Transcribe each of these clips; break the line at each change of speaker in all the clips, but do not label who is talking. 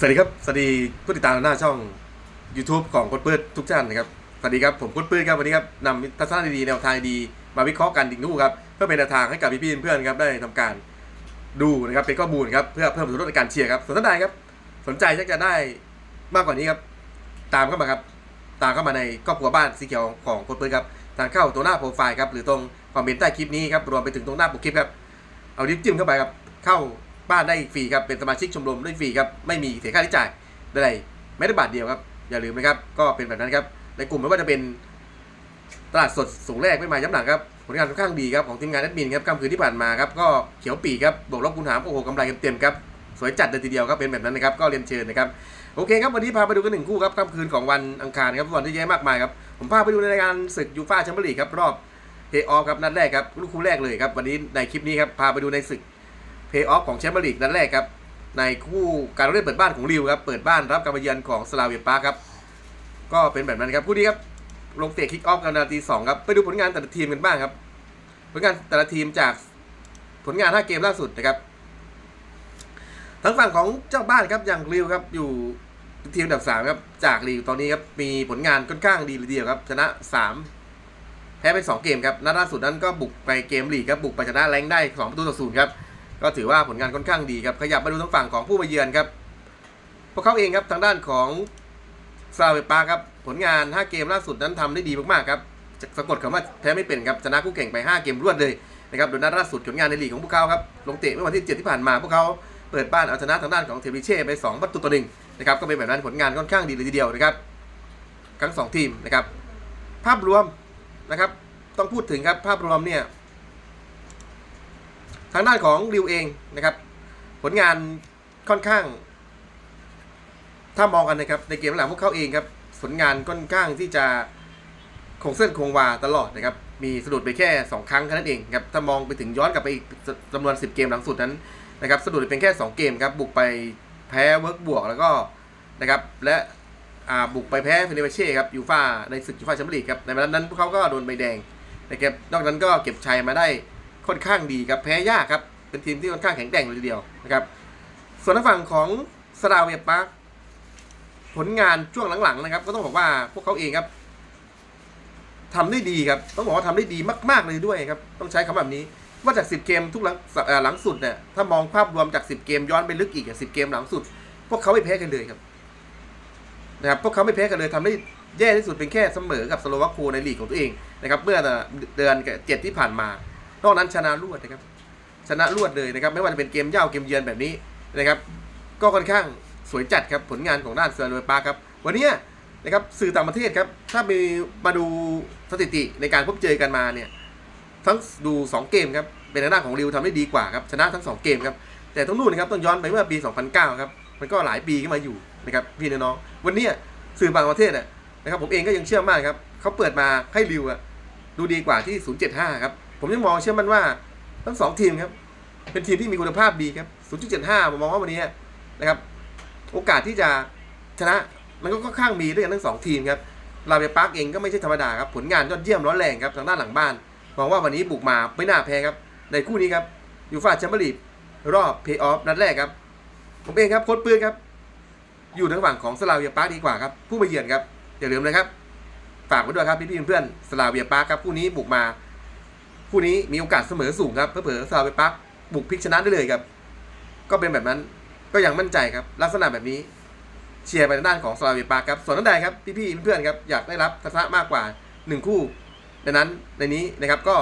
สวัสดีครับ สวัสดีผู้ติดตามหน้าช่อง YouTube ของโคดปื้ดทุกท่านนะครับ สวัสดีครับ ผมโคดปื้ดครับ วันนี้ครับนำทัศนคติดีๆแนวทางดีมาวิเคราะห์กันอีกนู่ครับ เพื่อเป็นแนวทางให้กับพี่ๆเพื่อนๆครับได้ทำการดูนะครับเป็นข้อมูลครับเพื่อเพิ่มส่วนลดในการเชียร์ครับสนใดครับ สนใจอยากจะได้มากกว่านี้ครับตามเข้ามาครับตามเข้ามาในครอบครัวบ้านสีเขียวของโคดปื้ดครับทางเข้าตัวหน้าโปรไฟล์ครับหรือตรงคอมเมนต์ใต้คลิปนี้ครับรวมไปถึงตรงหน้าปกคลิปครับเอาลิฟต์จิ้มเข้าไปครับเข้า บ้านได้ฟรีครับเป็นสมาชิกชมรมได้ฟรีครับไม่มีเสียค่าใช้จ่ายใดๆไม่ได้บาทเดียวครับอย่าลืมนะครับก็เป็นแบบนั้นครับในกลุ่มไม่ว่าจะเป็นตลาดสดสูงแรกไม่มาย้ำหลังครับผลงานค่อนข้างดีครับของทีมงานแอดมินครับค่ำคืนที่ผ่านมาครับก็เขียวปีครับบวกลบคูณหารโอ้โหกำไรเต็มๆครับสวยจัดเลยทีเดียวครับเป็นแบบนั้นนะครับก็เรียนเชิญนะครับโอเคครับวันนี้พาไปดูกันหนึ่งคู่ครับค่ำคืนของวันอังคารครับวันที่แย่มากมายครับผมพาไปดูในรายการศึกยูฟ่าแชมเปี้ยนลีกครับรอบเพย์ออฟครับนัดแรกครับลูกคู่แรกเลยครับวันนี้ในคลิปนี้ครับพาไปดูในศึก เพย์ออฟของแชมเปี้ยนลีกนัดแรกครับ ในคู่การเล่นเปิดบ้านของริวครับ เปิดบ้านรับการมาเยือนของสลาเวียปาร์ครับ ก็เป็นแบบนั้นครับคู่นี้ครับ ลงเตะคิกออฟกันนาทีสองครับ ไปดูผลงานแต่ละทีมกันบ้างครับ ผลงานแต่ละทีมจากผลงาน 5 เกมล่าสุดนะครับ ทั้งฝั่งของเจ้าบ้านครับอย่างริวครับอยู่ทีมอันดับสามครับจากลีกตอนนี้ครับมีผลงานค่อนข้างดีเลยเดียวครับชนะสามแพ้ไปสองเกมครับนัดล่าสุดนั้นก็บุกไปเกมลีกครับบุกไปชนะแรงได้สองประตูต่อศูนย์ครับ ก็ถือว่าผลงานค่อนข้างดีครับ ขยับมาดูทางฝั่งของผู้มาเยือนครับ พวกเขาเองครับทางด้านของซาเวปาครับ ผลงาน 5 เกมล่าสุดนั้นทำได้ดีมากๆครับสะกดคำว่าแพ้ไม่เป็นครับชนะคู่แข่งไป 5 เกมรวดเลยนะครับโดยนัดล่าสุดผลงานในลีกของพวกเขาครับลงเตะเมื่อวันที่ 7 ที่ผ่านมาพวกเขาเปิดบ้านเอาชนะทางด้านของเทวิเช่ไป2ประตูต่อหนึ่งนะครับก็เป็นแบบนั้นผลงานค่อนข้างดีเลยทีเดียวนะครับทั้งสองทีมนะครับภาพรวมนะครับต้องพูดถึงครับภาพรวมเนี่ย ทางด้านของริวเองนะครับ ผลงานค่อนข้าง ถ้ามองกันนะครับ ในเกมหลังพวกเขาเองครับ ผลงานค่อนข้างที่จะคงเส้นคงวาตลอดนะครับ มีสะดุดไปแค่ 2 ครั้งแค่นั้นเองครับ ถ้ามองไปถึงย้อนกลับไปอีกจำนวน 10 เกมหลังสุดนั้นนะครับสะดุดไปเป็นแค่ 2 เกมครับ บุกไปแพ้เวิร์กบวกแล้วก็นะครับ และบุกไปแพ้เฟเนเบเช่ครับยูฟาในศึกยูฟาแชมเปี้ยนลีกครับ ในวันนั้นพวกเขาก็โดนใบแดงนะครับ นอกจากนั้นก็เก็บชัยมาได้ ค่อนข้างดีครับแพ้ยากครับ เป็นทีมที่ค่อนข้างแข็งแกร่งเลยทีเดียวนะครับ ส่วนทางฝั่งของสราเวียปาร์คผลงานช่วงหลังๆนะครับ ก็ต้องบอกว่าพวกเขาเองครับทำได้ดีครับ ต้องบอกว่าทำได้ดีมาก ๆเลยด้วยครับ ต้องใช้คำแบบนี้ว่าจาก 10 เกมทุกหลังหลังสุดเนี่ยถ้ามองภาพรวมจาก 10 เกมย้อนไปลึกอีกอะ10เกมหลังสุด พวกเขาไม่แพ้กันเลยครับนะครับพวกเขาไม่แพ้กันเลยทำได้แย่ที่สุดเป็นแค่เสมอกับสโลวาเกียในลีกของตัวเองนะครับเมื่อเดือนเจ็ดที่ผ่านมา นอกนั้นชนะรวดนะครับชนะรวดเลยนะครับไม่ว่าจะเป็นเกมเย่าเกมเยือนแบบนี้นะครับก็ค่อนข้างสวยจัดครับผลงานของด้านเซอร์เรปาคครับวันนี้นะครับสื่อต่างประเทศครับถ้ามีมาดูสถิติในการพบเจอกันมาเนี่ยทั้งดู 2 เกมครับเป็นทางด้านของริวทำได้ดีกว่าครับชนะทั้ง 2 เกมครับแต่ต้องนู่นนะครับต้องย้อนไปเมื่อปี 2009ครับมันก็หลายปีขึ้นมาอยู่นะครับพี่น้องวันนี้สื่อบางประเทศนะครับผมเองก็ยังเชื่อมั่นครับเขาเปิดมาให้ริวอะดูดีกว่าที่ 075 ครับ ผมยังมองเชื่อมั่นว่าทั้งสองทีมครับ เป็นทีมที่มีคุณภาพดีครับ 0.75 ผมมองว่าวันนี้นะครับโอกาสที่จะชนะมันก็ค่อนข้างมีด้วยกันทั้งสองทีมครับลาเวปาร์กเองก็ไม่ใช่ธรรมดาครับ ผลงานยอดเยี่ยมร้อนแรงครับทางด้านหลังบ้านมองว่าวันนี้บุกมาไม่น่าแพ้ครับ ในคู่นี้ครับยูฟาแชมเปี้ยนลีกรอบเพย์ออฟนัดแรกครับ ผมเองครับโค้ชปืนครับ อยู่ทางฝั่งของสลาเวียปาร์กดีกว่าครับ ผู้มาเยือนครับอย่าลืมนะครับ ฝากไว้ด้วยครับพี่ๆเพื่อนๆสลาเวียปาร์กครับคู่นี้บุกมา คู่นี้มีโอกาสเสมอสูงครับเพื่อๆสาเวียปาร์กบุกพลิกชนะได้เลยครับ ก็เป็นแบบนั้นก็ยังมั่นใจครับ ลักษณะแบบนี้เชียร์ไปทางด้านของสาเวปาร์ครับส่วนท่านใดครับพี่ๆเพื่อนๆครับอยากได้รับทัศนะมากกว่า 1 คู่ดังนั้นในนี้นะครับก็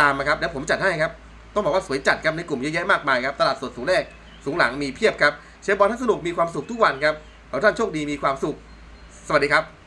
ตามมาครับแล้วผมจัดให้ครับ ต้องบอกว่าสวยจัดครับในกลุ่มเยอะแยะมากมายครับตลาดสดสูงแรกสูงหลังมีเพียบครับเชียร์บอลทั้งสนุกมีความสุขทุกวันครับขอท่านโชคดีมีความสุข สวัสดีครับ